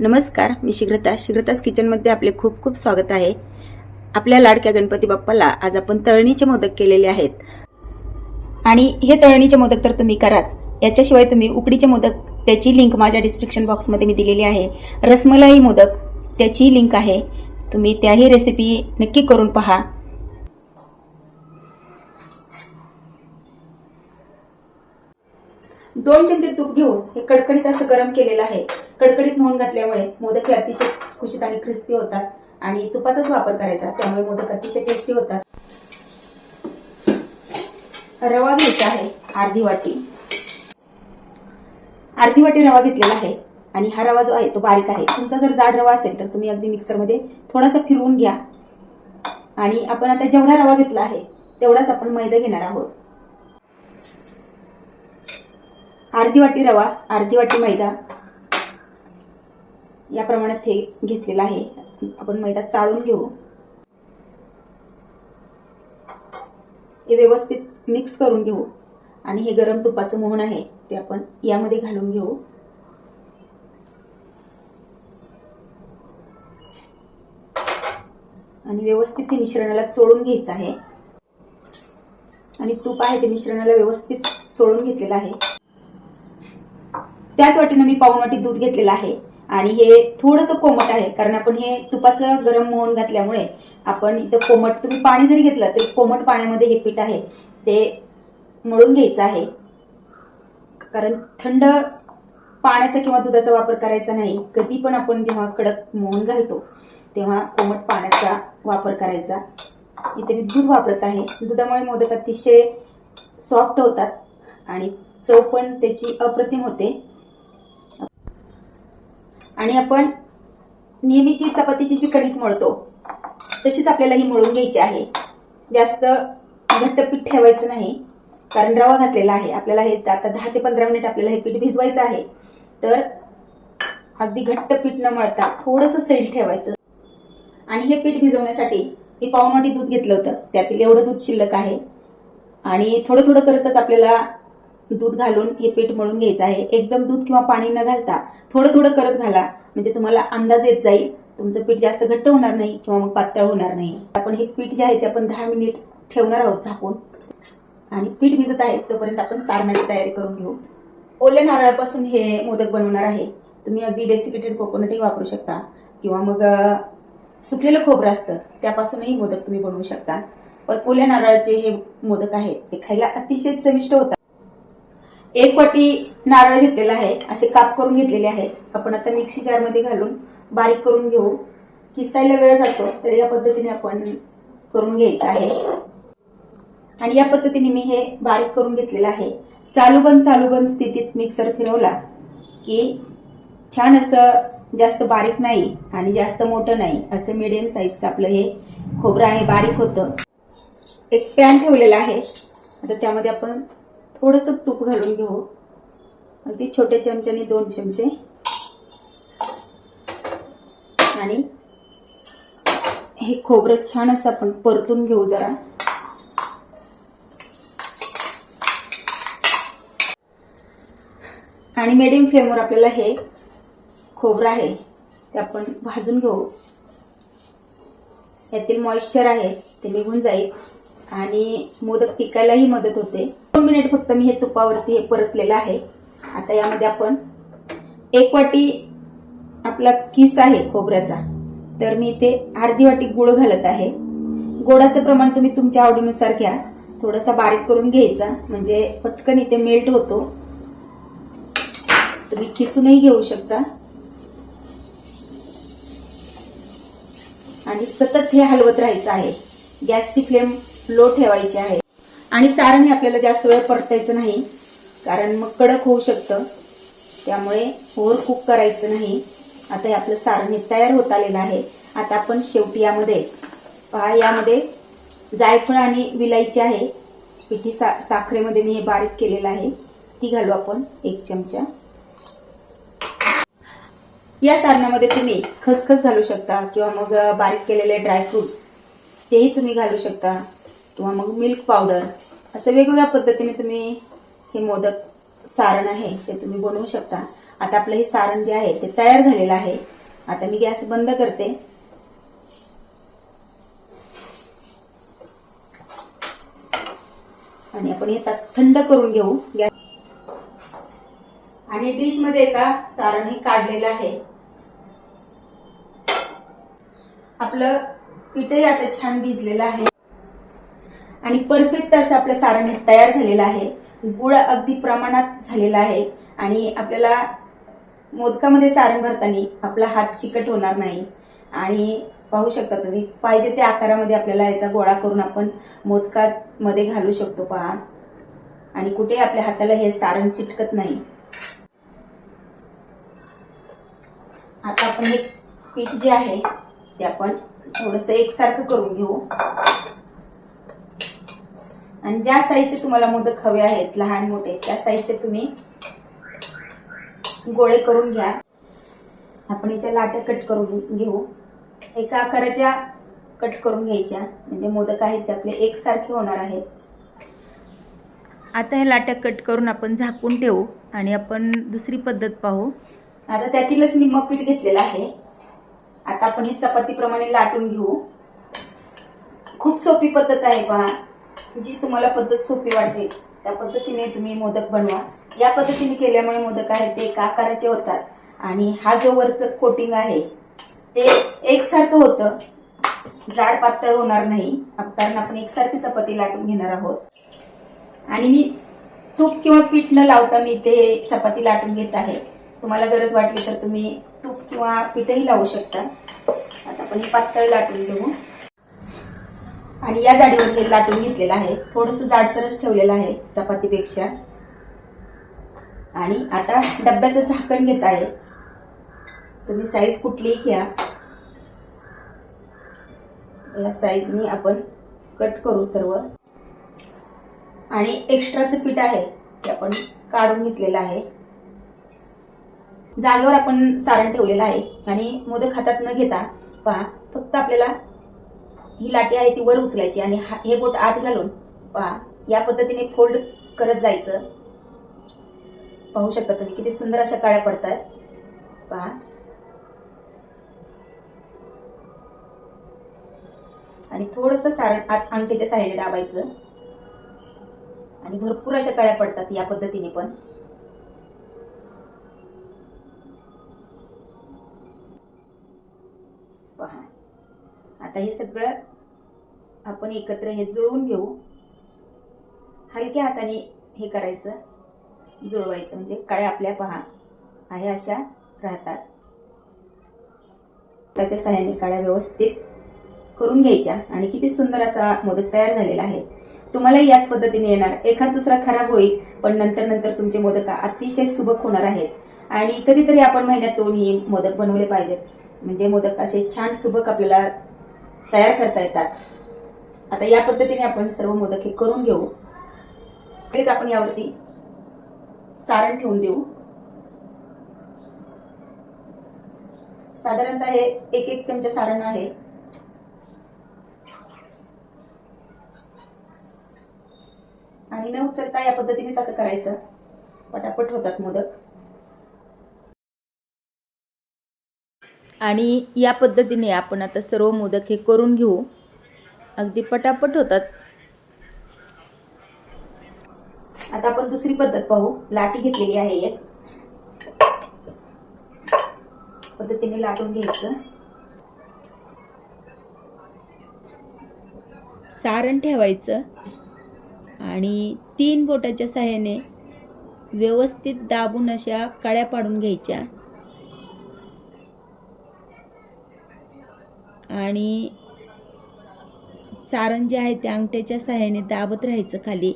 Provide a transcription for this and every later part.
नमस्कार मी शीघ्रता शीघ्रताच किचनमध्ये आपले खूप खूप स्वागत आहे. आपल्या लाडक्या गणपती बाप्पाला आज आपण तळणीचे मोदक केलेले आहेत. आणि हे तळणीचे मोदक तर तुम्ही कराच. याच्याशिवाय तुम्ही उकडीचे मोदक त्याची लिंक माझ्या डिस्क्रिप्शन बॉक्समध्ये मी दिलेली आहे. रसमलाई मोदक त्याची लिंक आहे. तुम्ही त्याही रेसिपी नक्की करून पहा. दोन चमचे तूप घेऊन हे कडकडीत असं गरम केलेलं आहे. कडकडीत म्हणून घातल्यामुळे मोदक हे अतिशय खुशीत आणि क्रिस्पी होतात आणि तुपाचाच वापर करायचा त्यामुळे मोदक अतिशय टेस्टी होतात. रवा घ्यायचा आहे अर्धी वाटी. अर्धी वाटी रवा घेतलेला आहे आणि हा रवा जो आहे तो बारीक आहे. तुमचा जर जाड रवा असेल तर तुम्ही अगदी मिक्सरमध्ये थोडासा फिरवून घ्या. आणि आपण आता जेवढा रवा घेतला आहे तेवढाच आपण मैदा घेणार आहोत. अर्धी वाटी रवा अर्धी वाटी मैदा या प्रमाणात हे घेतलेलं आहे. आपण मैदा चाळून घेऊ. हे व्यवस्थित मिक्स करून घेऊ. आणि हे गरम तुपाचं मोहन आहे ते आपण यामध्ये घालून घेऊ. आणि व्यवस्थित ते मिश्रणाला चोळून घ्यायचं आहे. आणि तूप आहे ते मिश्रणाला व्यवस्थित चोळून घेतलेलं आहे. त्याच वाटीनं मी पाऊण वाटी दूध घेतलेलं आहे. आणि हे थोडंसं कोमट आहे कारण आपण हे तुपाचं गरम मोहन घातल्यामुळे आपण इथं कोमट तुम्ही पाणी जरी घेतलं तरी कोमट पाण्यामध्ये हे पीठ आहे ते मळून घ्यायचं आहे. कारण थंड पाण्याचा किंवा दुधाचा वापर करायचा नाही कधी पण आपण जेव्हा कडक मोहन घालतो तेव्हा कोमट पाण्याचा वापर करायचा. इथे मी दूध वापरत आहे. दुधामुळे मोदक अतिशय सॉफ्ट होतात आणि चव पण त्याची अप्रतिम होते. आणि आपण नेहमीची चपातीची जी कणिक मळतो तशीच आपल्याला ही मळून घ्यायची आहे. जास्त घट्ट पीठ ठेवायचं नाही कारण रवा घातलेला आहे. आपल्याला हे आता दहा ते पंधरा मिनिट आपल्याला हे पीठ भिजवायचं आहे. तर अगदी घट्ट पीठ न मळता थोडंसं सैल ठेवायचं. आणि हे पीठ भिजवण्यासाठी मी पावमाटी दूध घेतलं होतं. त्यातील एवढं दूध शिल्लक आहे. आणि थोडं थोडं करतच आपल्याला दूध घालून हे पीठ मळून घ्यायचं आहे. एकदम दूध किंवा पाणी न घालता थोडं थोडं करत घाला. म्हणजे तुम्हाला अंदाज येत जाईल. तुमचं पीठ जास्त घट्ट होणार नाही किंवा मग पातळ होणार नाही. आपण हे पीठ जे आहे ते आपण दहा मिनिट ठेवणार आहोत झाकून. आणि पीठ भिजत आहे तोपर्यंत आपण सारण्याची तयारी करून घेऊ. ओल्या नारळापासून हे मोदक बनवणार आहे. तुम्ही अगदी डेसिकेटेड कोकोनटही वापरू शकता. किंवा मग सुकलेलं खोबरं असतं त्यापासूनही मोदक तुम्ही बनवू शकता. पण ओल्या नारळाचे हे मोदक आहेत ते खायला अतिशय चविष्ट होतात. एक वाटी नारळ घेतलेला आहे. असे काप करून घेतलेले आहे. आपण आता मिक्सी जारमध्ये घालून बारीक करून घेऊ. किसायला वेळ जातो तर या पद्धतीने आपण करून घ्यायचं आहे. आणि या पद्धतीने मी हे बारीक करून घेतलेलं आहे. चालू बंद चालू बंद स्थितीत मिक्सर फिरवला की छान असं जास्त बारीक नाही आणि जास्त मोठं नाही. असं मिडियम साईजचं आपलं हे खोबरं आहे बारीक होतं. एक पॅन ठेवलेला आहे. आता त्यामध्ये आपण थोडंसं तूप घालून घेऊ. अगदी छोट्या चमच्याने दोन चमचे. आणि हे खोबरं छान असं आपण परतून घेऊ जरा. आणि मिडियम फ्लेमवर आपल्याला हे खोबरं आहे ते आपण भाजून घेऊ. यातील मॉइश्चर आहे ते निघून जाईल. आणि मोदक टिकायलाही मदत होते. मिनिट फक्त मी हे तुपावरती हे परतलेलं आहे. आता यामध्ये आपण एक वाटी आपला किस आहे खोबऱ्याचा. तर मी इथे अर्धी वाटी गुळ घालत आहे. गोडाचं प्रमाण तुम्ही तुमच्या आवडीनुसार घ्या. थोडासा बारीक करून घ्यायचा. म्हणजे पटकन इथे मेल्ट होतो. तुम्ही किसूनही घेऊ शकता. आणि सतत हे हलवत राहायचं आहे. गॅसची फ्लेम लो ठेवायची आहे. आणि सारण हे आपल्याला जास्त वेळ परतायचं नाही कारण मग कडक होऊ शकतं. त्यामुळे ओव्हर कुक करायचं नाही. आता हे आपलं सारण हे तयार होत आलेलं आहे. आता आपण शेवटी यामध्ये पहा यामध्ये जायफळ आणि विलायची आहे. पिठी सा साखरेमध्ये मी हे बारीक केलेलं आहे. ती घालू आपण एक चमचा. या सारणामध्ये तुम्ही खसखस घालू शकता किंवा मग बारीक केलेले ड्रायफ्रुट्स तेही तुम्ही घालू शकता. किंवा मग मिल्क पावडर असं वेगवेगळ्या पद्धतीने तुम्ही हे मोदक सारण आहे ते तुम्ही बनवू शकता. आता आपलं हे सारण जे आहे ते तयार झालेलं आहे. आता मी गॅस बंद करते. आणि आपण हे थंड करून घेऊ. गॅस आणि डिशमध्ये का सारण हे काढलेलं आहे. आपलं पीठही आता छान भिजलेलं आहे. आणि परफेक्ट असं आपलं सारण हे तयार झालेलं आहे. गुळ अगदी प्रमाणात झालेला आहे. आणि आपल्याला मोदकामध्ये सारण भरताना आपला हात चिकट होणार नाही. आणि पाहू शकता तुम्ही पाहिजे त्या आकारामध्ये आपल्याला याचा गोळा करून आपण मोदकामध्ये घालू शकतो पहा. आणि कुठे आपल्या हाताला हे सारण चिटकत नाही. आता आपण हे पीठ जे आहे ते आपण थोडंसं एकसारखं करून घेऊ. आणि ज्या साईजचे तुम्हाला मोदक हवे आहेत लहान मोठे त्या साईजचे तुम्ही गोळे करून घ्या. आपण याच्या लाट्या कट करून घेऊ. एका आकाराच्या कट करून घ्यायच्या. म्हणजे मोदक आहेत ते आपले एकसारखे होणार आहेत. आता हे लाट्या कट करून आपण झाकून ठेवू आणि आपण दुसरी पद्धत पाहू. आता त्यातीलच निम्म पीठ घेतलेलं आहे. आता आपण हे चपातीप्रमाणे लाटून घेऊ. खूप सोपी पद्धत आहे पहा जी तुम्हाला पद्धत सोपी वाटते त्या पद्धतीने तुम्ही मोदक बनवा. या पद्धतीने केल्यामुळे मोदक आहेत ते एका आकाराचे होतात. आणि हा जो वरचं कोटिंग आहे ते एकसारखं होतं. जाड पातळ होणार नाही. आप- कारण आपण एकसारखी चपाती लाटून घेणार आहोत. आणि मी तूप किंवा पीठ न लावता मी ते चपाती लाटून घेत आहे. तुम्हाला गरज वाटली तर तुम्ही तूप किंवा पीठही लावू शकता. आता आपण हे पातळ लाटून घेऊ. आणि या जाडीवर हे लाटून घेतलेलं आहे. थोडंसं जाडसरच ठेवलेलं आहे चपातीपेक्षा. आणि आता डब्याचं झाकण घेत आहे. तुम्ही साईज कुठलीही घ्या. या साईजनी आपण कट करू सर्व. आणि एक्स्ट्राचं पीठ आहे ते आपण काढून घेतलेलं आहे. जागेवर आपण सारण ठेवलेलं आहे. आणि मोदक हातात न घेता पहा फक्त आपल्याला ही लाटी आहे ती वर उचलायची आणि हा- हे बोट आत घालून पहा या पद्धतीने फोल्ड करत जायचं. पाहू शकता तुम्ही किती सुंदर अशा काळ्या पडतात पहा. आणि थोडस सारण आत अंगठीच्या साह्याने दाबायचं. आणि भरपूर अशा काळ्या पडतात या पद्धतीने पण. पहा. आता हे सगळं आपण एकत्र हे जुळवून घेऊ. हलक्या हाताने हे करायचं. जुळवायचं म्हणजे काळ्या आपल्या पहा. आहे अशा राहतात. त्याच्या सहाय्याने काळ्या व्यवस्थित करून घ्यायच्या. आणि किती सुंदर असा मोदक तयार झालेला आहे. तुम्हालाही याच पद्धतीने येणार. एखाद दुसरा खराब होईल पण नंतर नंतर तुमचे मोदक अतिशय सुबक होणार आहेत. आणि कधीतरी आपण महिन्यातून ही मोदक बनवले पाहिजेत. म्हणजे मोदक असे छान सुबक आपल्याला तयार करता येतात. आता या पद्धतीने आपण सर्व मोदक हे करून घेऊ. तेच आपण यावरती सारण ठेवून देऊ. साधारणतः हे एक एक चमचा सारण आहे. आणि न उचलता या पद्धतीनेच असं करायचं. पटापट होतात मोदक. आणि या पद्धतीने आपण आता सर्व मोदक हे करून घेऊ. अगदी पटापट होतात. आता आपण दुसरी पद्धत पाहू. लाटी घेतलेली आहे एक. पद्धतीने लाटून घ्यायचं. सारण ठेवायचं आणि तीन बोटाच्या सहाय्याने व्यवस्थित दाबून अशा कळ्या पाडून घ्यायच्या. आणि सारण जे आहे ते अंगठ्याच्या सहाय्याने दाबत राहायचं खाली.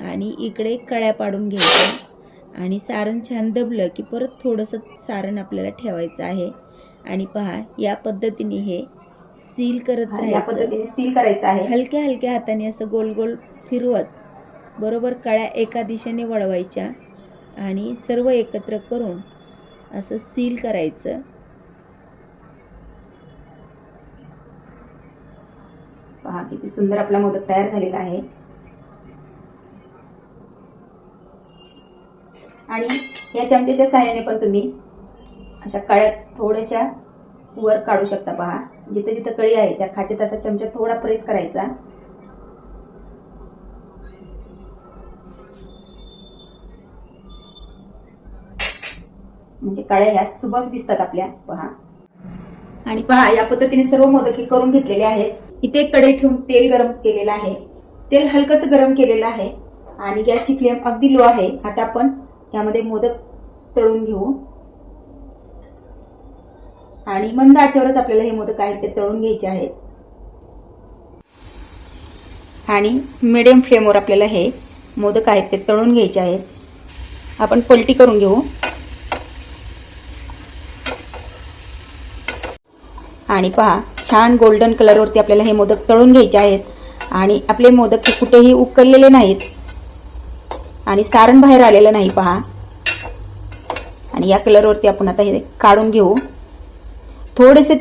आणि इकडे कळ्या पाडून घ्यायच्या. आणि सारण छान दबलं की परत थोडंसं सारण आपल्याला ठेवायचं आहे. आणि पहा या पद्धतीने हे सील करत राहायचं. सील करायचं आहे. हलक्या हलक्या हाताने असं गोल गोल फिरवत बरोबर कळ्या एका दिशेने वळवायच्या. आणि सर्व एकत्र करून असं सील करायचं. पहा किती सुंदर आपला मोदक तयार झालेला आहे. आणि या चमच्याच्या साह्याने पण तुम्ही अशा कळ्यात थोड्याशा वर काढू शकता पहा. जिथं जिथं कळी आहे त्या खाच्यात असा चमचा थोडा प्रेस करायचा. म्हणजे कळ्या ह्या सुबक दिसतात आपल्या पहा. आणि पहा या पद्धतीने सर्व मोदक हे करून घेतलेले आहेत. इथे एक कडे ठेवून तेल गरम केलेलं आहे. तेल हलकंसं गरम केलेलं आहे. आणि गॅसची फ्लेम अगदी लो आहे. आता आपण यामध्ये मोदक तळून घेऊ. आणि मंद आचेवरच आपल्याला हे मोदक आहेत ते तळून घ्यायचे आहेत. आणि मिडियम फ्लेमवर आपल्याला हे मोदक आहेत ते तळून घ्यायचे आहेत. आपण पलटी करून घेऊ. आणि पहा छान गोल्डन कलरवरती आपल्याला हे मोदक तळून घ्यायचे आहेत. आणि आपले मोदक हे कुठेही उकललेले नाहीत. आणि सारण बाहेर आलेलं नाही पहा. आणि या कलरवरती आपण आता हे काढून घेऊ. थोडेसे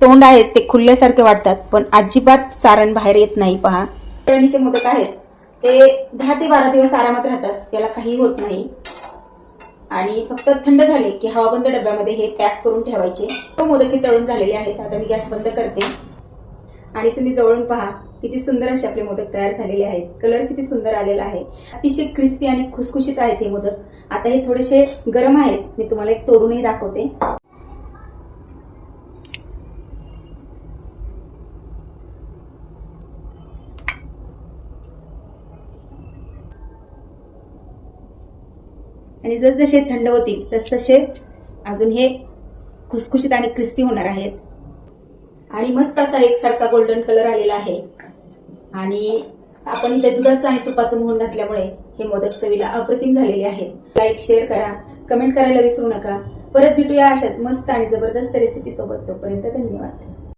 तोंड आहेत ते खुलल्यासारखे वाटतात पण अजिबात सारण बाहेर येत नाही पहा. तळणीचे मोदक आहेत. ते दहा ते बारा दिवस आरामात राहतात त्याला काही होत नाही. आणि फक्त थंड झाले की हवाबंद डब्यामध्ये हे पॅक करून ठेवायचे. तो मोदक तळून झालेले आहेत. आता मी गॅस बंद करते. आणि तुम्ही जवळून पहा किती सुंदर असे आपले मोदक तयार झालेले आहेत. कलर किती सुंदर आलेला आहे. अतिशय क्रिस्पी आणि खुसखुशीत आहेत हे मोदक. आता हे थोडेसे गरम आहेत. मी तुम्हाला एक तोडूनही दाखवते. आणि जसजसे थंड होतील तसतसे अजून हे खुसखुशीत आणि क्रिस्पी होणार आहेत. आणि मस्त असा एकसारखा गोल्डन कलर आलेला आहे. आणि आपण इथे दुधाचं आणि तुपाचं मोहन घातल्यामुळे हे मोदक चवीला अप्रतिम झालेले आहेत. लाईक शेअर करा कमेंट करायला विसरू नका. परत भेटूया अशाच मस्त आणि जबरदस्त रेसिपी सोबत. तोपर्यंत धन्यवाद.